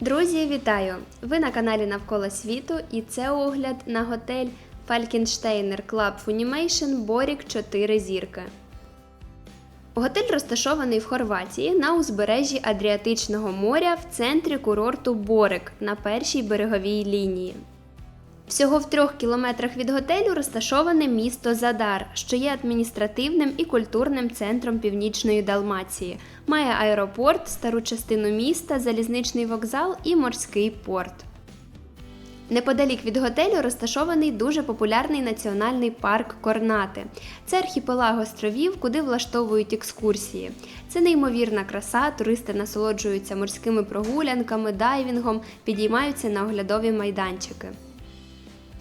Друзі, вітаю! Ви на каналі Навколо світу і це огляд на готель Falkensteiner Club Funimation Борік 4 зірки. Готель розташований в Хорватії на узбережжі Адріатичного моря в центрі курорту Борик на першій береговій лінії. Всього в трьох кілометрах від готелю розташоване місто Задар, що є адміністративним і культурним центром північної Далмації. Має аеропорт, стару частину міста, залізничний вокзал і морський порт. Неподалік від готелю розташований дуже популярний національний парк Корнати. Це архіпелаг островів, куди влаштовують екскурсії. Це неймовірна краса, туристи насолоджуються морськими прогулянками, дайвінгом, підіймаються на оглядові майданчики.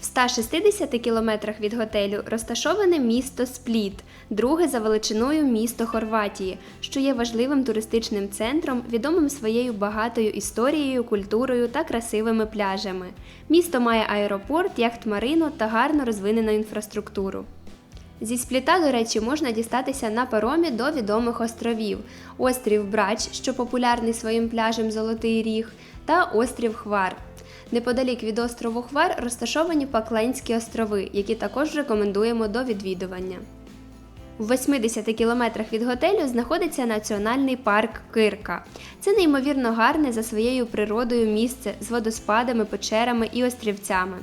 В 160 кілометрах від готелю розташоване місто Спліт, друге за величиною місто Хорватії, що є важливим туристичним центром, відомим своєю багатою історією, культурою та красивими пляжами. Місто має аеропорт, яхт-марину та гарно розвинену інфраструктуру. Зі спліта, до речі, можна дістатися на паромі до відомих островів: острів Брач, що популярний своїм пляжем Золотий Ріг, та острів Хвар. Неподалік від острову Хвар розташовані Пакленські острови, які також рекомендуємо до відвідування. В 80 кілометрах від готелю знаходиться національний парк Кирка. Це неймовірно гарне за своєю природою місце з водоспадами, печерами і острівцями.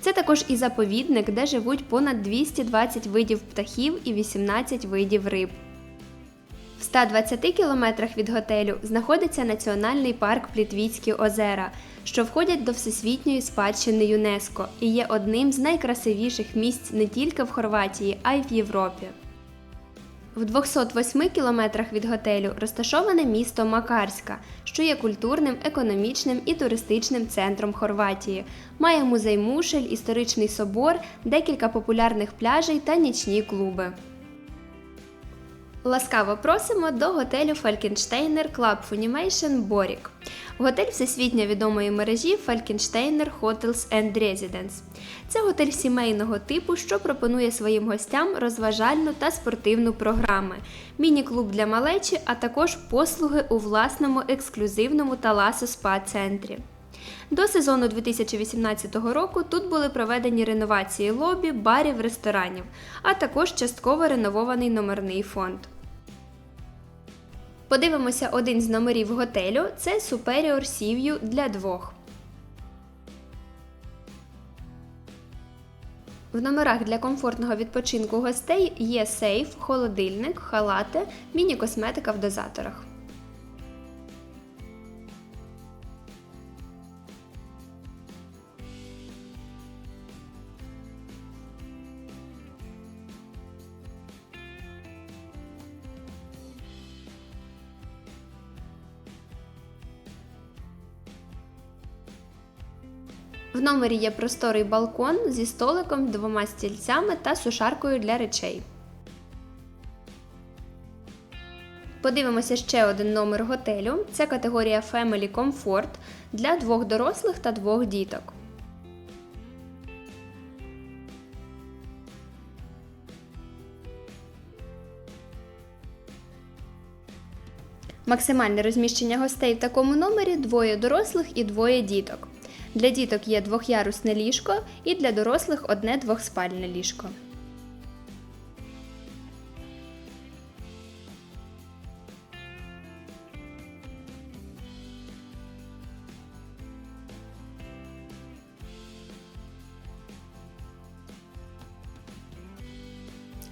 Це також і заповідник, де живуть понад 220 видів птахів і 18 видів риб. В 120 кілометрах від готелю знаходиться національний парк Плітвіцькі озера, що входять до всесвітньої спадщини ЮНЕСКО і є одним з найкрасивіших місць не тільки в Хорватії, а й в Європі. В 208 кілометрах від готелю розташоване місто Макарська, що є культурним, економічним і туристичним центром Хорватії. Має музей Мушель, історичний собор, декілька популярних пляжей та нічні клуби. Ласкаво просимо до готелю Falkensteiner Club Funimation Борік. Готель всесвітньо відомої мережі Falkensteiner Hotels and Residence. Це готель сімейного типу, що пропонує своїм гостям розважальну та спортивну програми, міні-клуб для малечі, а також послуги у власному ексклюзивному таласо спа центрі. До сезону 2018 року тут були проведені реновації лобі, барів, ресторанів, а також частково реновований номерний фонд. Подивимося один з номерів готелю це Superior Sea View для двох. В номерах для комфортного відпочинку гостей є сейф, холодильник, халати, міні-косметика в дозаторах. В номері є просторий балкон зі столиком, двома стільцями та сушаркою для речей. Подивимося ще один номер готелю. Це категорія Family Comfort для двох дорослих та двох діток. Максимальне розміщення гостей в такому номері двоє дорослих і двоє діток. Для діток є двохярусне ліжко і для дорослих одне двохспальне ліжко.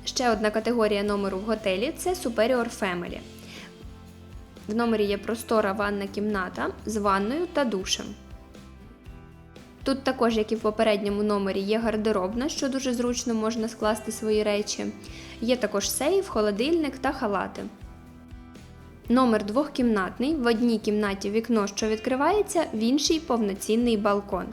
Ще одна категорія номеру в готелі це Superior Family. В номері є простора ванна кімната з ванною та душем. Тут також, як і в попередньому номері, є гардеробна, що дуже зручно можна скласти свої речі. Є також сейф, холодильник та халати. Номер двохкімнатний. В одній кімнаті вікно, що відкривається, в іншій повноцінний балкон.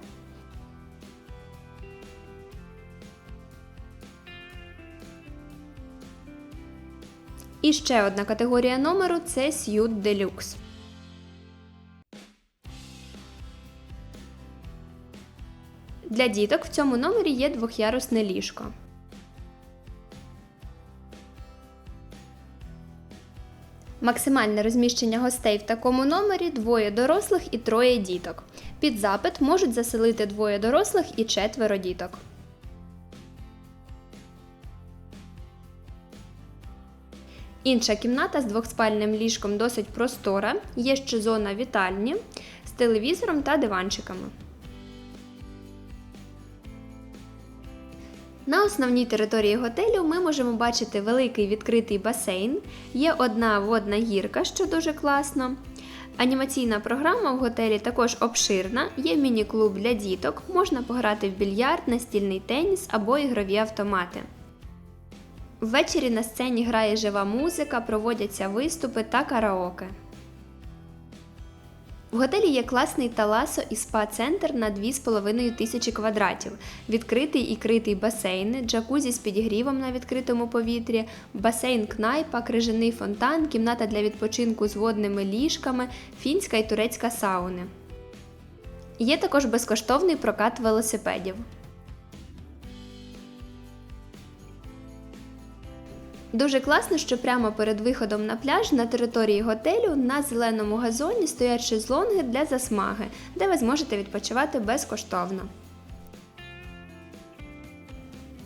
І ще одна категорія номеру це Suite Deluxe. Для діток в цьому номері є двохярусне ліжко. Максимальне розміщення гостей в такому номері двоє дорослих і троє діток. Під запит можуть заселити двоє дорослих і четверо діток. Інша кімната з двохспальним ліжком досить простора. Є ще зона вітальні з телевізором та диванчиками. На основній території готелю ми можемо бачити великий відкритий басейн, є одна водна гірка, що дуже класно. Анімаційна програма в готелі також обширна, є міні-клуб для діток, можна пограти в більярд, настільний теніс або ігрові автомати. Ввечері на сцені грає жива музика, проводяться виступи та караоке. В готелі є класний таласо і спа-центр на 2,5 тисячі квадратів, відкритий і критий басейни, джакузі з підігрівом на відкритому повітрі, басейн кнайпа, крижаний фонтан, кімната для відпочинку з водними ліжками, фінська і турецька сауни. Є також безкоштовний прокат велосипедів. Дуже класно, що прямо перед виходом на пляж на території готелю на зеленому газоні стоять шезлонги для засмаги, де ви зможете відпочивати безкоштовно.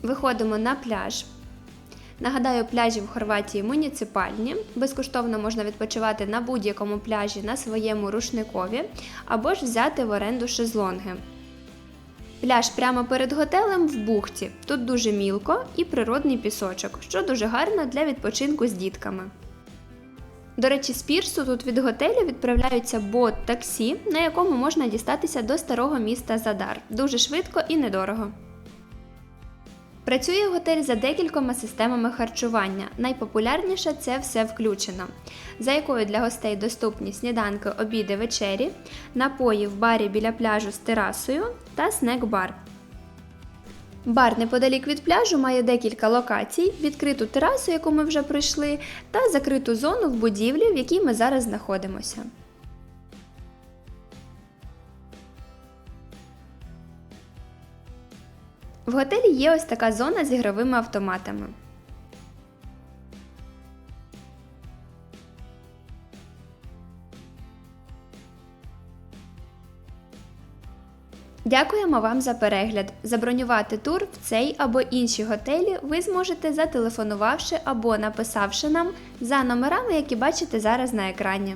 Виходимо на пляж. Нагадаю, пляжі в Хорватії муніципальні. Безкоштовно можна відпочивати на будь-якому пляжі на своєму рушникові або ж взяти в оренду шезлонги. Пляж прямо перед готелем в бухті. Тут дуже мілко і природний пісочок, що дуже гарно для відпочинку з дітками. До речі, з пірсу тут від готелю відправляються бот-таксі, на якому можна дістатися до старого міста Задар. Дуже швидко і недорого. Працює готель за декількома системами харчування. Найпопулярніше це все включено, за якою для гостей доступні сніданки, обіди, вечері, напої в барі біля пляжу з терасою та снек-бар. Бар неподалік від пляжу має декілька локацій, відкриту терасу, яку ми вже пройшли, та закриту зону в будівлі, в якій ми зараз знаходимося. В готелі є ось така зона з ігровими автоматами. Дякуємо вам за перегляд. Забронювати тур в цей або інші готелі ви зможете зателефонувавши або написавши нам за номерами, які бачите зараз на екрані.